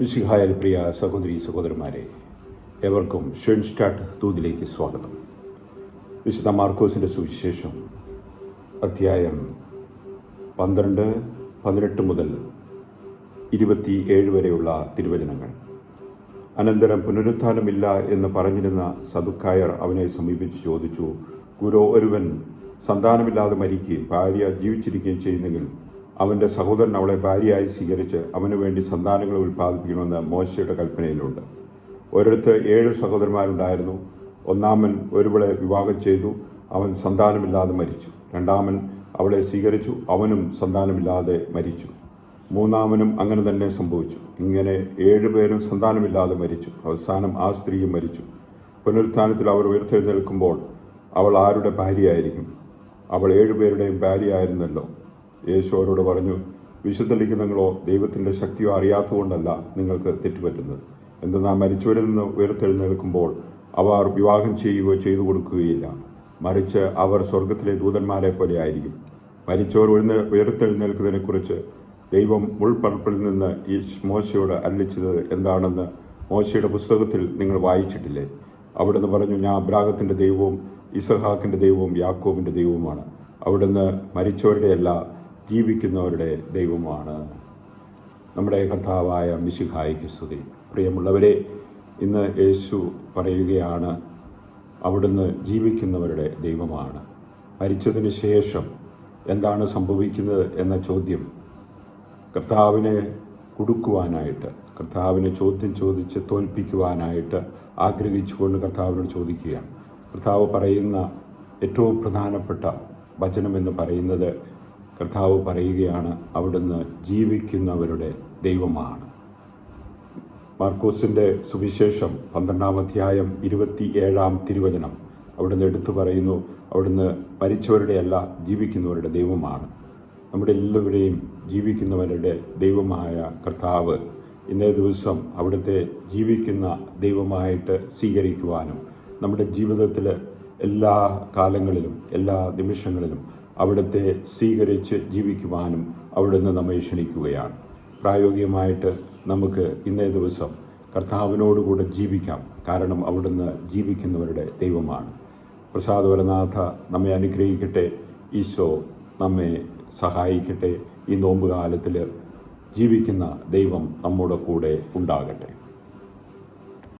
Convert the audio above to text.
മിശിഹായൽ പ്രിയ സഹോദരി സഹോദരന്മാരെ ഏവർക്കും ഷെൻസ്റ്റാട്ട് തൂതിലേക്ക് സ്വാഗതം. വിശുദ്ധ മാർക്കോസിന്റെ സുവിശേഷം അധ്യായം പന്ത്രണ്ട് പതിനെട്ട് മുതൽ ഇരുപത്തി ഏഴ് വരെയുള്ള തിരുവചനങ്ങൾ. അനന്തരം പുനരുത്ഥാനമില്ല എന്ന് പറഞ്ഞിരുന്ന സദുക്കായർ അവനെ സമീപിച്ച് ചോദിച്ചു ഗുരു ഒരുവൻ സന്താനമില്ലാതെ മരിക്കുകയും ഭാര്യ ജീവിച്ചിരിക്കുകയും ചെയ്യുന്നെങ്കിൽ അവന്റെ സഹോദരൻ അവളെ ഭാര്യയായി സ്വീകരിച്ച് അവന് വേണ്ടി സന്താനങ്ങൾ ഉൽപ്പാദിപ്പിക്കണമെന്ന് മോശയുടെ കൽപ്പനയിലുണ്ട്. ഒരിടത്ത് ഏഴ് സഹോദരന്മാരുണ്ടായിരുന്നു. ഒന്നാമൻ ഒരുവളെ വിവാഹം ചെയ്തു. അവൻ സന്താനമില്ലാതെ മരിച്ചു. രണ്ടാമൻ അവളെ സ്വീകരിച്ചു. അവനും സന്താനമില്ലാതെ മരിച്ചു. മൂന്നാമനും അങ്ങനെ തന്നെ സംഭവിച്ചു. ഇങ്ങനെ ഏഴുപേരും സന്താനമില്ലാതെ മരിച്ചു. അവസാനം ആ സ്ത്രീയും മരിച്ചു. പുനരുത്ഥാനത്തിൽ അവർ ഉയർത്തെഴുന്നേൽക്കുമ്പോൾ അവൾ ആരുടെ ഭാര്യയായിരിക്കും? അവൾ ഏഴുപേരുടെയും ഭാര്യയായിരുന്നല്ലോ. യേശു അവരോട് പറഞ്ഞു വിശുദ്ധ ലിഖിതങ്ങളോ ദൈവത്തിന്റെ ശക്തിയോ അറിയാത്തതുകൊണ്ടല്ല നിങ്ങൾക്ക് തെറ്റുപറ്റുന്നത്. എന്തെന്നാൽ മരിച്ചവരിൽ നിന്ന് ഉയർത്തെഴുന്നേൽക്കുമ്പോൾ അവർ വിവാഹം ചെയ്യുകയോ ചെയ്തു കൊടുക്കുകയില്ല മറിച്ച് അവർ സ്വർഗത്തിലെ ദൂതന്മാരെ പോലെ ആയിരിക്കും. മരിച്ചവർ ഉയർന്ന് ഉയർത്തെഴുന്നേൽക്കുന്നതിനെക്കുറിച്ച് ദൈവം മുൾപ്പറപ്പിൽ നിന്ന് ഈ മോശയോട് അല്ലിച്ചത് എന്താണെന്ന് മോശയുടെ പുസ്തകത്തിൽ നിങ്ങൾ വായിച്ചിട്ടില്ലേ? അവിടുന്ന് പറഞ്ഞു ഞാൻ അബ്രാഹത്തിന്റെ ദൈവവും ഇസഹാക്കിന്റെ ദൈവവും യാക്കോബിന്റെ ദൈവവുമാണ്. അവിടുന്ന് മരിച്ചവരുടെയല്ല ജീവിക്കുന്നവരുടെ ദൈവമാണ്. നമ്മുടെ കർത്താവായ മിശിഹായിക്ക് സ്തുതി. പ്രിയമുള്ളവരെ ഇന്ന് യേശു പറയുകയാണ് അവിടുന്ന് ജീവിക്കുന്നവരുടെ ദൈവമാണ്. മരിച്ചതിന് ശേഷം എന്താണ് സംഭവിക്കുന്നത് എന്ന ചോദ്യം കർത്താവിനെ കൊടുക്കുവാനായിട്ട് കർത്താവിനെ ചോദ്യം ചോദിച്ച് തോൽപ്പിക്കുവാനായിട്ട് ആഗ്രഹിച്ചുകൊണ്ട് കർത്താവിനോട് ചോദിക്കുകയാണ്. കർത്താവ് പറയുന്ന ഏറ്റവും പ്രധാനപ്പെട്ട വചനമെന്ന് പറയുന്നത് കർത്താവ് പറയുകയാണ് അവിടുന്ന് ജീവിക്കുന്നവരുടെ ദൈവമാണ്. മാർക്കോസിന്റെ സുവിശേഷം പന്ത്രണ്ടാം അധ്യായം ഇരുപത്തി ഏഴാം തിരുവചനം അവിടുന്ന് എടുത്തു പറയുന്നു അവിടുന്ന് മരിച്ചവരുടെ അല്ല ജീവിക്കുന്നവരുടെ ദൈവമാണ്. നമ്മുടെ എല്ലാവരെയും ജീവിക്കുന്നവരുടെ ദൈവമായ കർത്താവ് ഇന്നേ ദിവസം അവിടുത്തെ ജീവിക്കുന്ന ദൈവമായിട്ട് സ്വീകരിക്കുവാനും നമ്മുടെ ജീവിതത്തിൽ എല്ലാ കാലങ്ങളിലും എല്ലാ നിമിഷങ്ങളിലും അവിടുത്തെ സ്വീകരിച്ച് ജീവിക്കുവാനും അവിടുന്ന് നമ്മെ ക്ഷണിക്കുകയാണ്. പ്രായോഗികമായിട്ട് നമുക്ക് ഇന്നേ ദിവസം കർത്താവിനോടുകൂടെ ജീവിക്കാം. കാരണം അവിടുന്ന് ജീവിക്കുന്നവരുടെ ദൈവമാണ്. പ്രസാദവരനാഥ നമ്മെ അനുഗ്രഹിക്കട്ടെ. ഈശോ നമ്മെ സഹായിക്കട്ടെ. ഈ നോമ്പ് കാലത്തിൽ ജീവിക്കുന്ന ദൈവം നമ്മുടെ കൂടെ ഉണ്ടാകട്ടെ.